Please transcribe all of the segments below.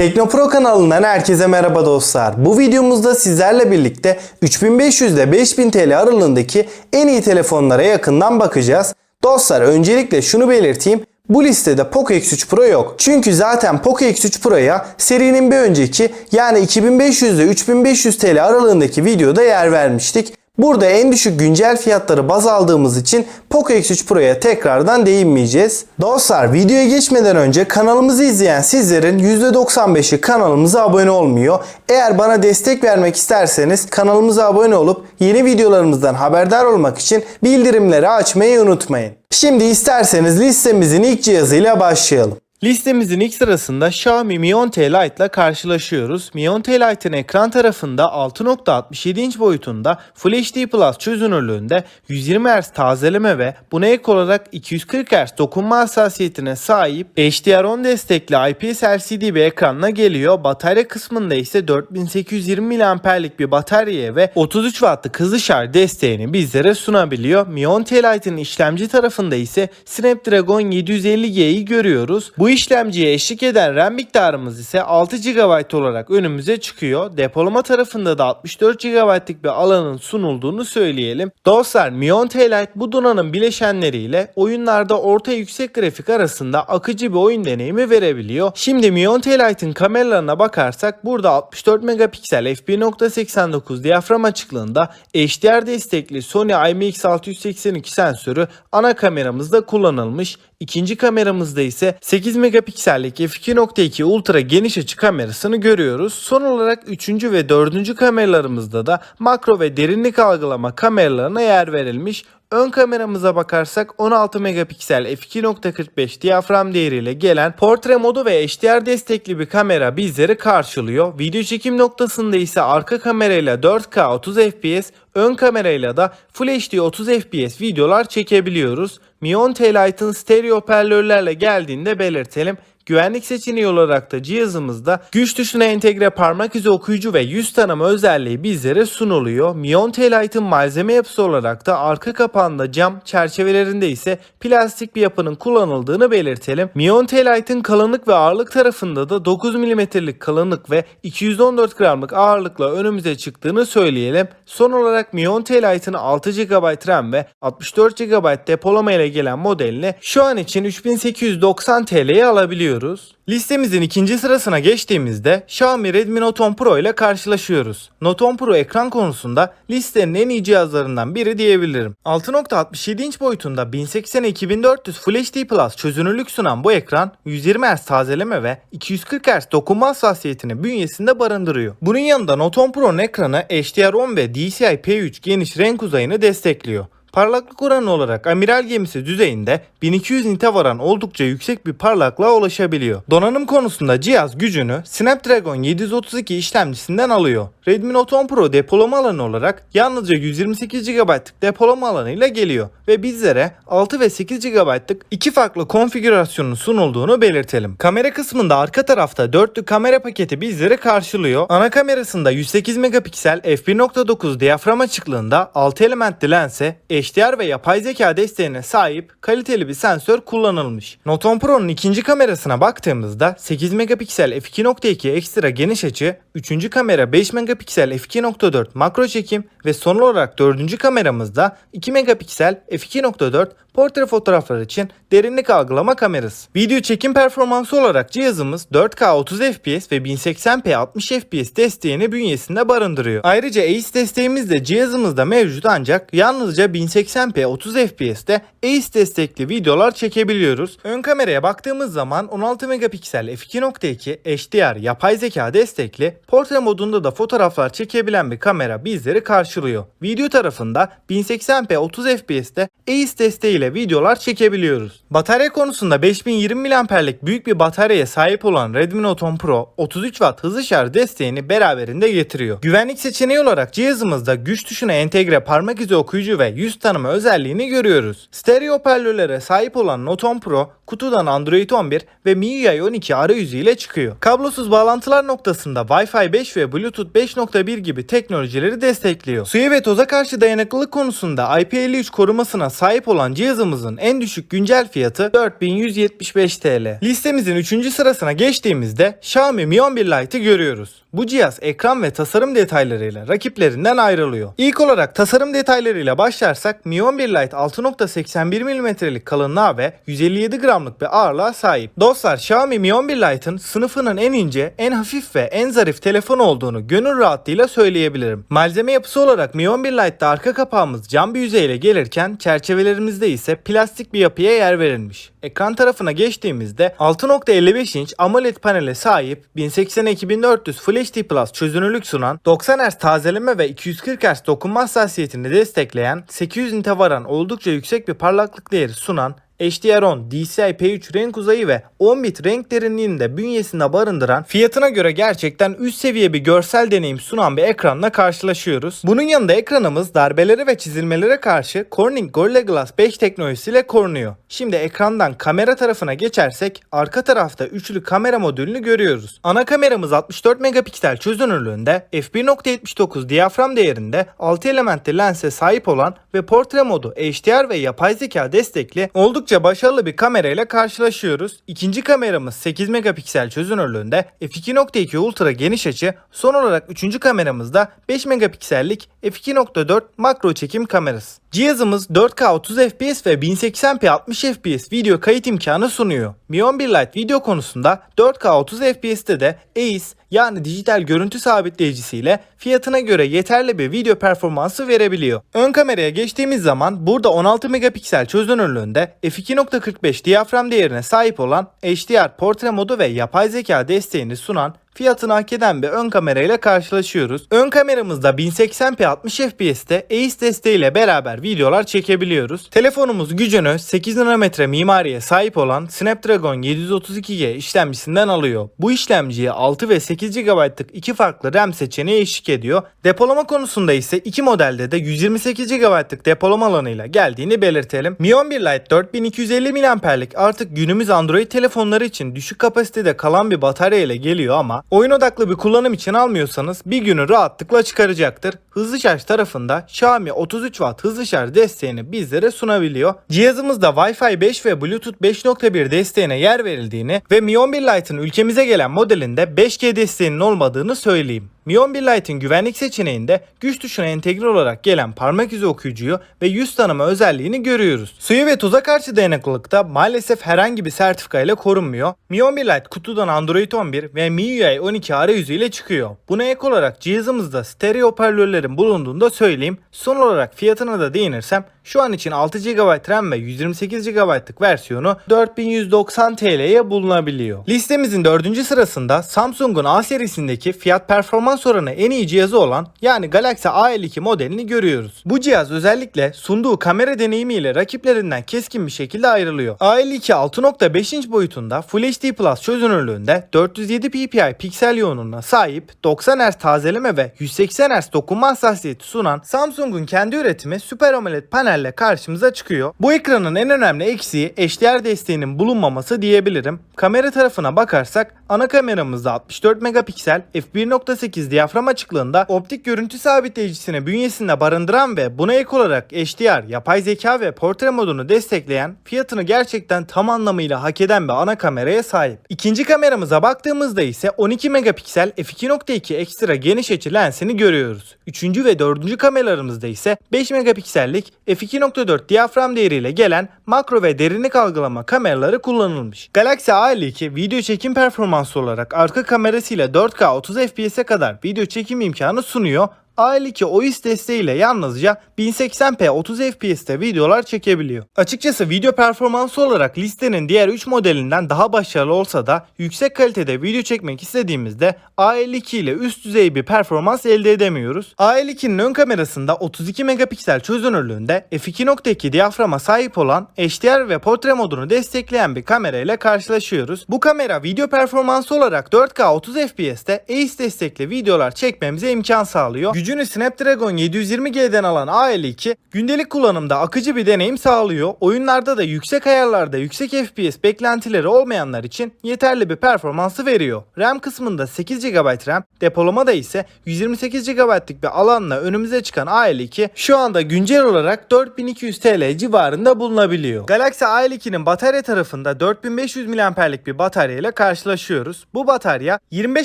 Teknopro kanalından herkese merhaba dostlar. Bu videomuzda sizlerle birlikte 3500 ile 5000 TL aralığındaki en iyi telefonlara yakından bakacağız. Dostlar öncelikle şunu belirteyim. Bu listede Poco X3 Pro yok. Çünkü zaten Poco X3 Pro'ya serinin bir önceki yani 2500 ile 3500 TL aralığındaki videoda yer vermiştik. Burada en düşük güncel fiyatları baz aldığımız için Poco X3 Pro'ya tekrardan değinmeyeceğiz. Dostlar videoya geçmeden önce kanalımızı izleyen sizlerin %95'i kanalımıza abone olmuyor. Eğer bana destek vermek isterseniz kanalımıza abone olup yeni videolarımızdan haberdar olmak için bildirimleri açmayı unutmayın. Şimdi isterseniz listemizin ilk cihazıyla başlayalım. Listemizin ilk sırasında Xiaomi Mi 10T Lite ile karşılaşıyoruz. Mi 10T Lite'ın ekran tarafında 6.67 inç boyutunda Full HD Plus çözünürlüğünde 120 Hz tazeleme ve buna ek olarak 240 Hz dokunma hassasiyetine sahip HDR10 destekli IPS LCD bir ekranla geliyor. Batarya kısmında ise 4820 mAh'lik bir bataryaya ve 33 Watt'lık hızlı şarj desteğini bizlere sunabiliyor. Mi 10T Lite'ın işlemci tarafında ise Snapdragon 750G'yi görüyoruz. Bu işlemciye eşlik eden RAM miktarımız ise 6 GB olarak önümüze çıkıyor. Depolama tarafında da 64 GB'lık bir alanın sunulduğunu söyleyelim. Dostlar Mi 10T Lite bu donanım bileşenleriyle oyunlarda orta yüksek grafik arasında akıcı bir oyun deneyimi verebiliyor. Şimdi Mi 10T Lite'ın kameralarına bakarsak burada 64 megapiksel f1.89 diyafram açıklığında HDR destekli Sony IMX682 sensörü ana kameramızda kullanılmış. İkinci kameramızda ise 8 megapiksellik f2.2 ultra geniş açı kamerasını görüyoruz. Son olarak 3. ve 4. kameralarımızda da makro ve derinlik algılama kameralarına yer verilmiş. Ön kameramıza bakarsak 16 megapiksel f2.45 diyafram değeriyle gelen portre modu ve HDR destekli bir kamera bizleri karşılıyor. Video çekim noktasında ise arka kamerayla 4K 30 FPS, ön kamerayla da Full HD 30 FPS videolar çekebiliyoruz. Mi 10T Lite'ın stereo hoparlörlerle geldiğinde belirtelim. Güvenlik seçeneği olarak da cihazımızda güç tuşuna entegre parmak izi okuyucu ve yüz tanıma özelliği bizlere sunuluyor. Mi 10T Lite'ın malzeme yapısı olarak da arka kapağında cam, çerçevelerinde ise plastik bir yapının kullanıldığını belirtelim. Mi 10T Lite'ın kalınlık ve ağırlık tarafında da 9 mm'lik kalınlık ve 214 gramlık ağırlıkla önümüze çıktığını söyleyelim. Son olarak Mi 10T Lite'ın 6 GB RAM ve 64 GB depolama ile gelen modelini şu an için 3890 TL'ye alabiliyoruz. Listemizin ikinci sırasına geçtiğimizde Xiaomi Redmi Note 10 Pro ile karşılaşıyoruz. Note 10 Pro ekran konusunda listenin en iyi cihazlarından biri diyebilirim. 6.67 inç boyutunda 1080x2400 Full HD Plus çözünürlük sunan bu ekran 120 Hz tazeleme ve 240 Hz dokunma hassasiyetini bünyesinde barındırıyor. Bunun yanında Note 10 Pro'nun ekranı HDR10 ve DCI-P3 geniş renk uzayını destekliyor. Parlaklık oranı olarak amiral gemisi düzeyinde 1200 nite varan oldukça yüksek bir parlaklığa ulaşabiliyor. Donanım konusunda cihaz gücünü Snapdragon 732 işlemcisinden alıyor. Redmi Note 10 Pro depolama alanı olarak yalnızca 128 GB'lık depolama alanıyla geliyor ve bizlere 6 ve 8 GB'lık iki farklı konfigürasyonun sunulduğunu belirtelim. Kamera kısmında arka tarafta dörtlü kamera paketi bizleri karşılıyor. Ana kamerasında 108 megapiksel f1.9 diyafram açıklığında 6 elementli lense HDR ve yapay zeka desteğine sahip kaliteli bir sensör kullanılmış. Note 10 Pro'nun ikinci kamerasına baktığımızda 8 megapiksel f2.2 ekstra geniş açı, 3. kamera 5 megapiksel f2.4 makro çekim ve son olarak 4. kameramızda 2 megapiksel f2.4 portre fotoğraflar için derinlik algılama kamerası. Video çekim performansı olarak cihazımız 4K 30 FPS ve 1080p 60 FPS desteğini bünyesinde barındırıyor. Ayrıca ACE desteğimiz de cihazımızda mevcut ancak yalnızca 1080p 30 FPS'te ACE destekli videolar çekebiliyoruz. Ön kameraya baktığımız zaman 16 megapiksel f2.2 HDR yapay zeka destekli portre modunda da fotoğraflar çekebilen bir kamera bizleri karşılıyor. Video tarafında 1080p 30 FPS'te ACE desteğiyle videolar çekebiliyoruz. Batarya konusunda 5020 mAh'lik büyük bir bataryaya sahip olan Redmi Note 10 Pro 33 Watt hızlı şarj desteğini beraberinde getiriyor. Güvenlik seçeneği olarak cihazımızda güç tuşuna entegre parmak izi okuyucu ve yüz tanıma özelliğini görüyoruz. Stereo hoparlörlere sahip olan Note 10 Pro kutudan Android 11 ve MIUI 12 arayüzü ile çıkıyor. Kablosuz bağlantılar noktasında Wi-Fi 5 ve Bluetooth 5.1 gibi teknolojileri destekliyor. Suya ve toza karşı dayanıklılık konusunda IP53 korumasına sahip olan cihazımızın en düşük güncel fiyatı 4175 TL. Listemizin 3. sırasına geçtiğimizde Xiaomi Mi 11 Lite'ı görüyoruz. Bu cihaz ekran ve tasarım detaylarıyla rakiplerinden ayrılıyor. İlk olarak tasarım detaylarıyla başlarsak Mi 11 Lite 6.81 mm'lik kalınlığa ve 157 gramlık bir ağırlığa sahip. Dostlar Xiaomi Mi 11 Lite'ın sınıfının en ince, en hafif ve en zarif telefon olduğunu gönül rahatlığıyla söyleyebilirim. Malzeme yapısı olarak Mi 11 Lite'da arka kapağımız cam bir yüzeyle gelirken çerçevelerimizde ise plastik bir yapıya yer verilmiş. Ekran tarafına geçtiğimizde 6.55 inç AMOLED panele sahip 1080x2400 Full HD Plus çözünürlük sunan 90 Hz tazeleme ve 240 Hz dokunma hassasiyetini destekleyen 800 nite varan oldukça yüksek bir parlaklık değeri sunan HDR10, DCI-P3 renk uzayı ve 10 bit renk derinliğini de bünyesinde barındıran fiyatına göre gerçekten üst seviye bir görsel deneyim sunan bir ekranla karşılaşıyoruz. Bunun yanında ekranımız darbelere ve çizilmelere karşı Corning Gorilla Glass 5 teknolojisiyle korunuyor. Şimdi ekrandan kamera tarafına geçersek arka tarafta üçlü kamera modülünü görüyoruz. Ana kameramız 64 megapiksel çözünürlüğünde f1.79 diyafram değerinde 6 elementli lense sahip olan ve portre modu HDR ve yapay zeka destekli oldukça başarılı bir kamerayla karşılaşıyoruz. İkinci kameramız 8 megapiksel çözünürlüğünde f2.2 ultra geniş açı. Son olarak üçüncü kameramız da 5 megapiksellik f2.4 makro çekim kamerası. Cihazımız 4K 30 FPS ve 1080p 60 FPS video kayıt imkanı sunuyor. Mi 11 Lite video konusunda 4K 30 FPS'te de AIS yani dijital görüntü sabitleyicisiyle fiyatına göre yeterli bir video performansı verebiliyor. Ön kameraya geçtiğimiz zaman burada 16 megapiksel çözünürlüğünde f2.45 diyafram değerine sahip olan HDR portre modu ve yapay zeka desteğini sunan fiyatını hak eden bir ön kamerayla karşılaşıyoruz. Ön kameramızda 1080p 60 FPS'te AIS desteğiyle beraber videolar çekebiliyoruz. Telefonumuz gücünü 8 nanometre mimariye sahip olan Snapdragon 732G işlemcisinden alıyor. Bu işlemciye 6 ve 8 GB'lık iki farklı RAM seçeneği eşlik ediyor. Depolama konusunda ise iki modelde de 128 GB'lık depolama alanıyla geldiğini belirtelim. Mi 11 Lite 4250 mAh'lik artık günümüz Android telefonları için düşük kapasitede kalan bir batarya ile geliyor ama oyun odaklı bir kullanım için almıyorsanız bir günü rahatlıkla çıkaracaktır. Hızlı şarj tarafında Xiaomi 33 Watt hızlı şarj desteğini bizlere sunabiliyor. Cihazımızda Wi-Fi 5 ve Bluetooth 5.1 desteğine yer verildiğini ve Mi 11 Lite'ın ülkemize gelen modelinde 5G desteğinin olmadığını söyleyeyim. Mi 11 Lite'in güvenlik seçeneğinde güç tuşuna entegre olarak gelen parmak izi okuyucuyu ve yüz tanıma özelliğini görüyoruz. Suya ve toza karşı dayanıklılıkta maalesef herhangi bir sertifika ile korunmuyor. Mi 11 Lite kutudan Android 11 ve MIUI 12 arayüzü ile çıkıyor. Buna ek olarak cihazımızda stereo hoparlörlerin bulunduğunu da söyleyeyim. Son olarak fiyatına da değinirsem şu an için 6 GB RAM ve 128 GB'lık versiyonu 4190 TL'ye bulunabiliyor. Listemizin 4. sırasında Samsung'un A serisindeki fiyat performans oranı en iyi cihazı olan yani Galaxy A52 modelini görüyoruz. Bu cihaz özellikle sunduğu kamera deneyimiyle rakiplerinden keskin bir şekilde ayrılıyor. A52 6.5 inç boyutunda Full HD Plus çözünürlüğünde 407 ppi piksel yoğunluğuna sahip 90 Hz tazeleme ve 180 Hz dokunma hassasiyeti sunan Samsung'un kendi üretimi Super AMOLED panelle karşımıza çıkıyor. Bu ekranın en önemli eksiği HDR desteğinin bulunmaması diyebilirim. Kamera tarafına bakarsak ana kameramızda 64 megapiksel f1.8 diyafram açıklığında optik görüntü sabitleyicisini bünyesinde barındıran ve buna ek olarak HDR, yapay zeka ve portre modunu destekleyen fiyatını gerçekten tam anlamıyla hak eden bir ana kameraya sahip. İkinci kameramıza baktığımızda ise 12 megapiksel f2.2 ekstra geniş açı lensini görüyoruz. Üçüncü ve dördüncü kameralarımızda ise 5 megapiksellik f2.4 diyafram değeriyle gelen makro ve derinlik algılama kameraları kullanılmış. Galaxy A52 video çekim performansı olarak arka kamerasıyla 4K 30 FPS'e kadar video çekim imkanı sunuyor A52 OIS desteğiyle yalnızca 1080p 30 FPS'te videolar çekebiliyor. Açıkçası video performansı olarak listenin diğer 3 modelinden daha başarılı olsa da yüksek kalitede video çekmek istediğimizde A52 ile üst düzey bir performans elde edemiyoruz. A52'nin ön kamerasında 32 megapiksel çözünürlüğünde f2.2 diyaframa sahip olan HDR ve portre modunu destekleyen bir kamera ile karşılaşıyoruz. Bu kamera video performansı olarak 4K 30 FPS'te AIS destekli videolar çekmemize imkan sağlıyor. Gücü Gücünü Snapdragon 720G'den alan A52 gündelik kullanımda akıcı bir deneyim sağlıyor. Oyunlarda da yüksek ayarlarda yüksek FPS beklentileri olmayanlar için yeterli bir performansı veriyor. RAM kısmında 8 GB RAM, depolamada ise 128 GB'lık bir alanla önümüze çıkan A52 şu anda güncel olarak 4200 TL civarında bulunabiliyor. Galaxy A52'nin batarya tarafında 4500 mAh'lik bir batarya ile karşılaşıyoruz. Bu batarya 25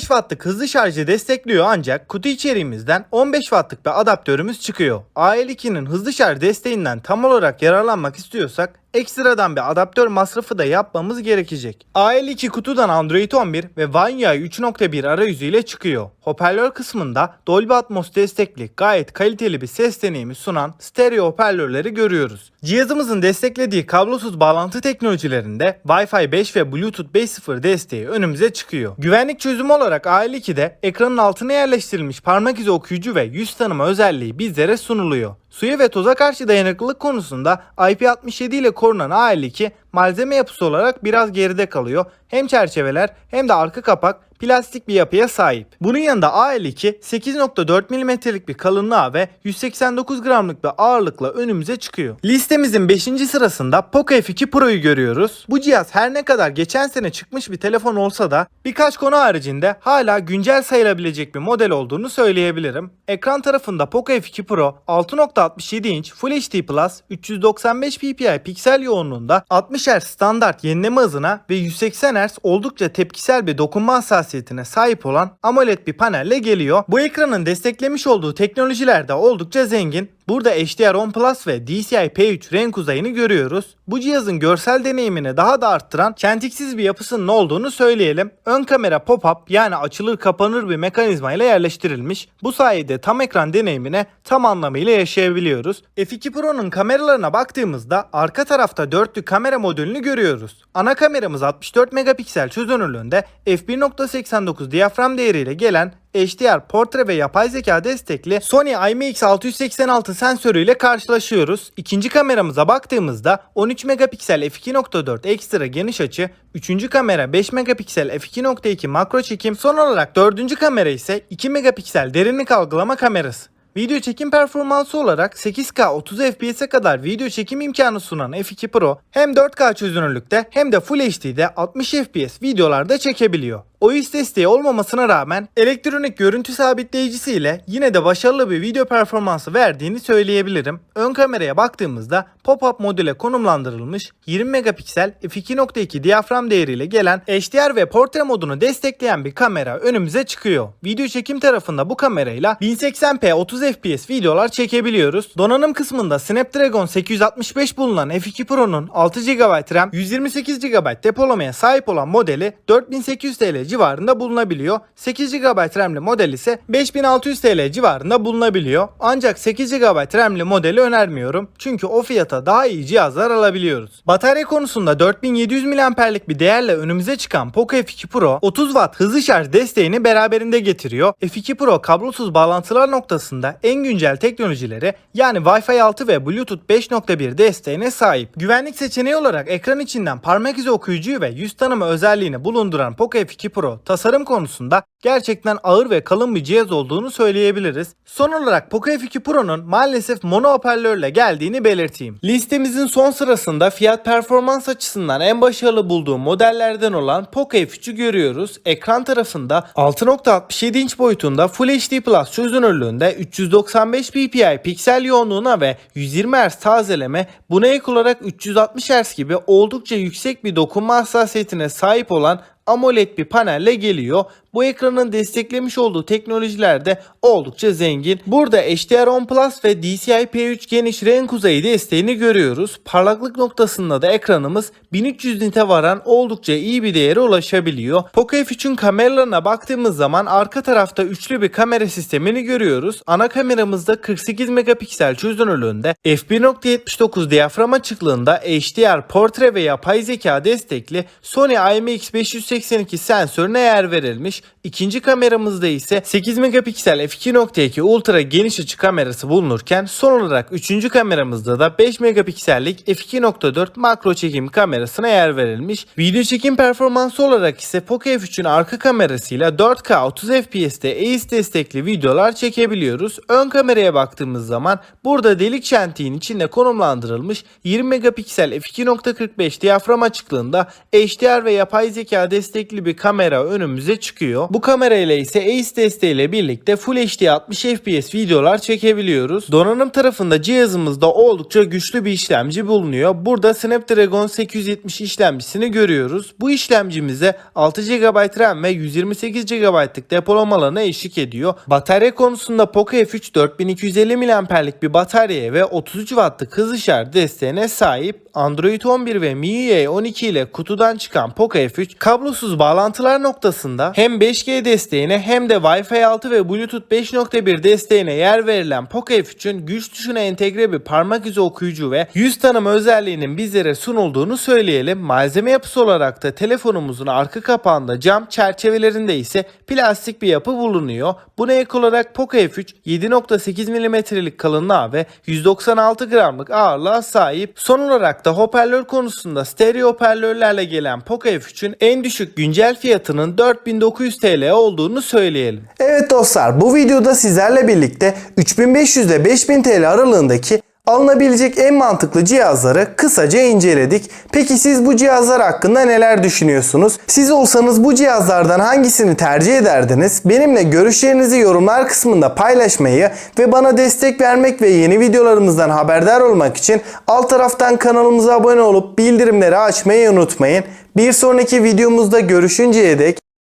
Watt'lık hızlı şarjı destekliyor ancak kutu içeriğimizden 15 Watt'lık bir adaptörümüz çıkıyor. A52'nin hızlı şarj desteğinden tam olarak yararlanmak istiyorsak ekstradan bir adaptör masrafı da yapmamız gerekecek. A52 kutudan Android 11 ve UI 3.1 arayüzü ile çıkıyor. Hoparlör kısmında Dolby Atmos destekli gayet kaliteli bir ses deneyimi sunan stereo hoparlörleri görüyoruz. Cihazımızın desteklediği kablosuz bağlantı teknolojilerinde Wi-Fi 5 ve Bluetooth 5.0 desteği önümüze çıkıyor. Güvenlik çözümü olarak A52'de ekranın altına yerleştirilmiş parmak izi okuyucu ve yüz tanıma özelliği bizlere sunuluyor. Suya ve toza karşı dayanıklılık konusunda IP67 ile korunan A52 malzeme yapısı olarak biraz geride kalıyor. Hem çerçeveler hem de arka kapak plastik bir yapıya sahip. Bunun yanında A52 8.4 mm'lik bir kalınlığa ve 189 gramlık bir ağırlıkla önümüze çıkıyor. Listemizin 5. sırasında Poco F2 Pro'yu görüyoruz. Bu cihaz her ne kadar geçen sene çıkmış bir telefon olsa da birkaç konu haricinde hala güncel sayılabilecek bir model olduğunu söyleyebilirim. Ekran tarafında Poco F2 Pro 6.67 inç Full HD Plus 395 ppi piksel yoğunluğunda 60 Hz standart yenileme hızına ve 180 Hz oldukça tepkisel bir dokunma hassasiyetine sahip olan AMOLED bir panelle geliyor. Bu ekranın desteklemiş olduğu teknolojiler de oldukça zengin. Burada HDR10 Plus ve DCI-P3 renk uzayını görüyoruz. Bu cihazın görsel deneyimini daha da arttıran çentiksiz bir yapısının olduğunu söyleyelim. Ön kamera pop-up yani açılır kapanır bir mekanizma ile yerleştirilmiş. Bu sayede tam ekran deneyimine tam anlamıyla yaşayabiliyoruz. F2 Pro'nun kameralarına baktığımızda arka tarafta dörtlü kamera modülünü görüyoruz. Ana kameramız 64 megapiksel çözünürlüğünde f1.89 diyafram değeriyle gelen HDR, portre ve yapay zeka destekli Sony IMX686 sensörüyle karşılaşıyoruz. İkinci kameramıza baktığımızda 13 megapiksel f2.4 ekstra geniş açı, üçüncü kamera 5 megapiksel f2.2 makro çekim, son olarak dördüncü kamera ise 2 megapiksel derinlik algılama kamerası. Video çekim performansı olarak 8K 30 FPS'e kadar video çekim imkanı sunan F2 Pro hem 4K çözünürlükte hem de Full HD'de 60 FPS videolarda çekebiliyor. OIS desteği olmamasına rağmen elektronik görüntü sabitleyicisi ile yine de başarılı bir video performansı verdiğini söyleyebilirim. Ön kameraya baktığımızda pop-up modüle konumlandırılmış 20 megapiksel f2.2 diyafram değeriyle gelen HDR ve portre modunu destekleyen bir kamera önümüze çıkıyor. Video çekim tarafında bu kamerayla 1080p 30 fps videolar çekebiliyoruz. Donanım kısmında Snapdragon 865 bulunan F2 Pro'nun 6 GB RAM, 128 GB depolamaya sahip olan modeli 4800 TL civarında bulunabiliyor. 8 GB RAM'li model ise 5600 TL civarında bulunabiliyor. Ancak 8 GB RAM'li modeli önermiyorum. Çünkü o fiyata daha iyi cihazlar alabiliyoruz. Batarya konusunda 4700 mAh'lik bir değerle önümüze çıkan Poco F2 Pro 30 Watt hızlı şarj desteğini beraberinde getiriyor. F2 Pro kablosuz bağlantılar noktasında en güncel teknolojileri yani Wi-Fi 6 ve Bluetooth 5.1 desteğine sahip. Güvenlik seçeneği olarak ekran içinden parmak izi okuyucuyu ve yüz tanıma özelliğini bulunduran Poco F2 Pro tasarım konusunda gerçekten ağır ve kalın bir cihaz olduğunu söyleyebiliriz. Son olarak Poco F2 Pro'nun maalesef mono hoparlörle geldiğini belirteyim. Listemizin son sırasında fiyat performans açısından en başarılı bulduğum modellerden olan Poco F3'ü görüyoruz. Ekran tarafında 6.67 inç boyutunda Full HD Plus çözünürlüğünde 395 ppi piksel yoğunluğuna ve 120 Hz tazeleme buna ek olarak 360 Hz gibi oldukça yüksek bir dokunma hassasiyetine sahip olan AMOLED bir panelle geliyor. Bu ekranın desteklemiş olduğu teknolojiler de oldukça zengin. Burada HDR10 Plus ve DCI-P3 geniş renk uzayı desteğini görüyoruz. Parlaklık noktasında da ekranımız 1300 nite varan oldukça iyi bir değere ulaşabiliyor. Poco F3'ün kameralarına baktığımız zaman arka tarafta üçlü bir kamera sistemini görüyoruz. Ana kameramızda 48 megapiksel çözünürlüğünde f1.79 diyafram açıklığında HDR, portre ve yapay zeka destekli Sony IMX582 sensörüne yer verilmiş. İkinci kameramızda ise 8 megapiksel f2.2 ultra geniş açı kamerası bulunurken son olarak üçüncü kameramızda da 5 megapiksellik f2.4 makro çekim kamerasına yer verilmiş. Video çekim performansı olarak ise Poco F3'ün arka kamerasıyla 4K 30 FPS'te AIS destekli videolar çekebiliyoruz. Ön kameraya baktığımız zaman burada delik çentiğin içinde konumlandırılmış 20 megapiksel f2.45 diyafram açıklığında HDR ve yapay zeka destekli bir kamera önümüze çıkıyor. Bu kamerayla ise AIS desteğiyle birlikte Full HD 60 FPS videolar çekebiliyoruz. Donanım tarafında cihazımızda oldukça güçlü bir işlemci bulunuyor. Burada Snapdragon 870 işlemcisini görüyoruz. Bu işlemcimize 6 GB RAM ve 128 GB'lık depolama alanı eşlik ediyor. Batarya konusunda Poco F3 4250 mAh'lik bir bataryaya ve 33 Watt'lık hız işareti desteğine sahip. Android 11 ve MIUI 12 ile kutudan çıkan Poco F3 kablosuz bağlantılar noktasında hem 5G desteğine hem de Wi-Fi 6 ve Bluetooth 5.1 desteğine yer verilen Poco F3'ün güç tuşuna entegre bir parmak izi okuyucu ve yüz tanıma özelliğinin bizlere sunulduğunu söyleyelim. Malzeme yapısı olarak da telefonumuzun arka kapağında cam çerçevelerinde ise plastik bir yapı bulunuyor. Buna ek olarak Poco F3 7.8 mm'lik kalınlığa ve 196 gramlık ağırlığa sahip. Son olarak da hoparlör konusunda stereo hoparlörlerle gelen Poco F3'ün en düşük güncel fiyatının 4900 TL olduğunu söyleyelim. Evet dostlar bu videoda sizlerle birlikte 3500 ile 5000 TL aralığındaki alınabilecek en mantıklı cihazları kısaca inceledik. Peki siz bu cihazlar hakkında neler düşünüyorsunuz? Siz olsanız bu cihazlardan hangisini tercih ederdiniz? Benimle görüşlerinizi yorumlar kısmında paylaşmayı ve bana destek vermek ve yeni videolarımızdan haberdar olmak için alt taraftan kanalımıza abone olup bildirimleri açmayı unutmayın. Bir sonraki videomuzda görüşünceye dek